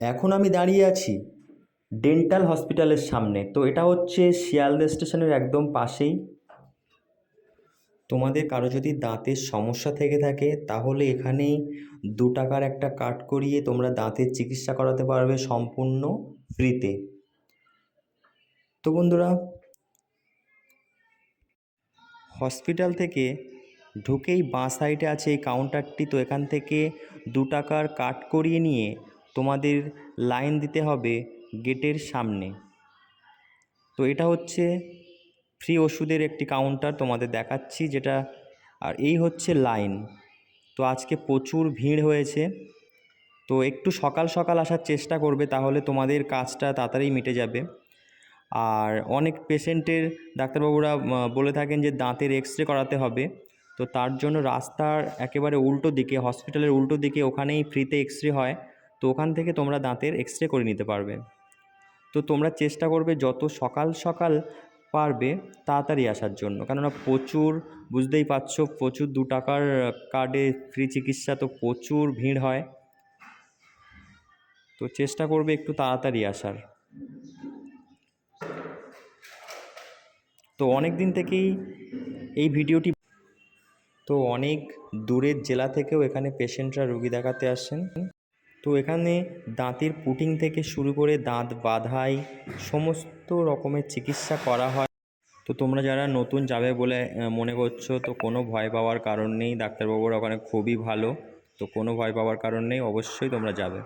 এখন আমি দাঁড়িয়ে আছি ডেন্টাল হসপিটালের সামনে। তো এটা হচ্ছে শিয়ালদা স্টেশনের একদম পাশেই। তোমাদের কারও যদি দাঁতের সমস্যা থেকে থাকে, তাহলে এখানেই দু টাকার একটা কার্ড করিয়ে তোমরা দাঁতের চিকিৎসা করাতে পারবে সম্পূর্ণ ফ্রিতে তো বন্ধুরা হসপিটাল থেকে ঢুকেই বাঁ সাইডে আছে এই কাউন্টারটি তো এখান থেকে দু টাকার কাট করিয়ে নিয়ে তোমাদের লাইন দিতে হবে গেটের সামনে। তো এটা হচ্ছে ফ্রি ওষুধের একটি কাউন্টার তোমাদের দেখাচ্ছি যেটা, আর এই হচ্ছে লাইন তো আজকে প্রচুর ভিড় হয়েছে। তো একটু সকাল সকাল আসার চেষ্টা করবে, তাহলে তোমাদের কাজটা তাড়াতাড়ি মিটে যাবে। আর অনেক পেশেন্টের ডাক্তারবাবুরা বলে থাকেন যে দাঁতের এক্স রে করাতে হবে। তো তার জন্য রাস্তার একেবারে উল্টো দিকে হসপিটালের উল্টো দিকে ওখানেই ফ্রিতে এক্স রে হয়। তো ওখান থেকে তোমরা দাঁতের এক্স রে করে নিতে পারবে। তো তোমরা চেষ্টা করবে যত সকাল সকাল পারবে তাড়াতাড়ি আসার জন্য। কেননা প্রচুর, বুঝতেই পারছ, প্রচুর দু টাকার কার্ডে ফ্রি চিকিৎসা তো প্রচুর ভিড় হয়। তো চেষ্টা করবে একটু তাড়াতাড়ি আসার। তো অনেক দিন থেকেই এই ভিডিওটি তো অনেক দূরের জেলা থেকেও এখানে পেশেন্টরা রুগী দেখাতে আসেন তো এখানে দাঁতের পুটিং থেকে শুরু করে দাঁত বাঁধাই, সমস্ত রকমের চিকিৎসা করা হয়। তো তোমরা যারা নতুন যাবে বলে মনে করছ, তো কোনো ভয় পাওয়ার কারণ নেই। ডাক্তারবাবুরা ওখানে খুবই ভালো, তো কোনো ভয় পাওয়ার কারণ নেই, অবশ্যই তোমরা যাবে।